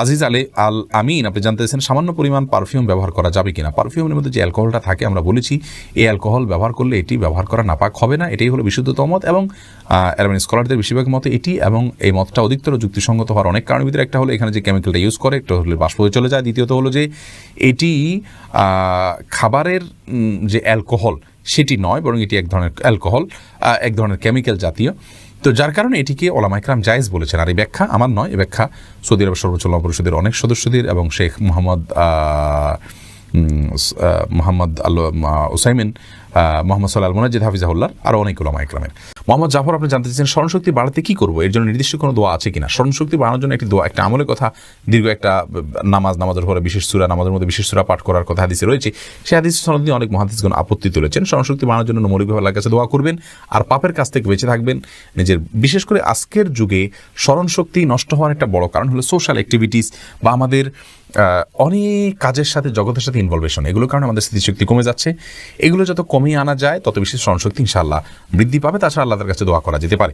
আজিজ আলী আল আমিন, আপনি জানতে চাইছেন সামান্য পরিমাণ পারফিউম ব্যবহার করা যাবে কিনা। পারফিউমের মধ্যে যে অ্যালকোহলটা থাকে, আমরা বলেছি, এই অ্যালকোহল ব্যবহার করলে এটি ব্যবহার করা নাপাক হবে না। এটাই হলো বিশুদ্ধতম মত এবং অ্যালবানি স্কলারদের বেশিরভাগ মতে এটি এবং এই মতটা অধিকতর যুক্তিসঙ্গত হওয়ার অনেক কারণের ভিতরে একটা হলো এখানে যে কেমিক্যালটা ইউজ করে, একটা হলে বাষ্প হয়ে চলে যায়। দ্বিতীয়ত হলো যে, এটি খাবারের যে অ্যালকোহল, সেটি নয়, বরং এটি এক ধরনের অ্যালকোহল এক ধরনের কেমিক্যাল জাতীয়। তো যার কারণে এটিকে ওলামাইকরাম জায়েজ বলেছেন। আর এই ব্যাখ্যা আমার নয়, এই ব্যাখ্যা সৌদি আরব সর্বোচ্চ উলামা পরিষদের অনেক সদস্যদের এবং শেখ মোহাম্মদ মোহাম্মদ আল ওসাইমিন মোহাম্মদ সাল্লাহ মুনাজিদ হাফিজাহুল্লাহ আরও অনেক ওলামা ইকরামের মোহাম্মদ জাফর, আপনি জানতে চাইছেন স্মরণশক্তি বাড়াতে কি করব? এর জন্য নির্দিষ্ট কোনো দোয়া আছে কিনা? স্মরণশক্তি বাড়ানোর জন্য একটি দোয়া, একটা আমলের কথা, দীর্ঘ একটা নামাজ, নামাজের পরে বিশেষ সুরা, নামাজের মধ্যে বিশেষ সুরা পাঠ করার কথা হাদিসে রয়েছে। সেই হাদিস সনদ নিয়ে অনেক মহাদিসগণ আপত্তি তুলেছেন। স্মরণশক্তি বাড়ানোর জন্য মৌলিকভাবে আল্লাহর কাছে দোয়া করবেন আর পাপের কাছ থেকে বেঁচে থাকবেন। নিজের, বিশেষ করে আজকের যুগে স্মরণশক্তি নষ্ট হওয়ার একটা বড় কারণ হলো সোশ্যাল অ্যাক্টিভিটিস বা আমাদের অনেক কাজের সাথে, জগতের সাথে ইনভলভেশন এগুলোর কারণে আমাদের স্মৃতিশক্তি কমে যাচ্ছে। এগুলো যত কমিয়ে আনা যায়, তত বেশি স্মরণশক্তি ইনশাল্লাহ বৃদ্ধি পাবে। তাছাড়া আল্লাহর কাছে দোয়া করা যেতে পারে।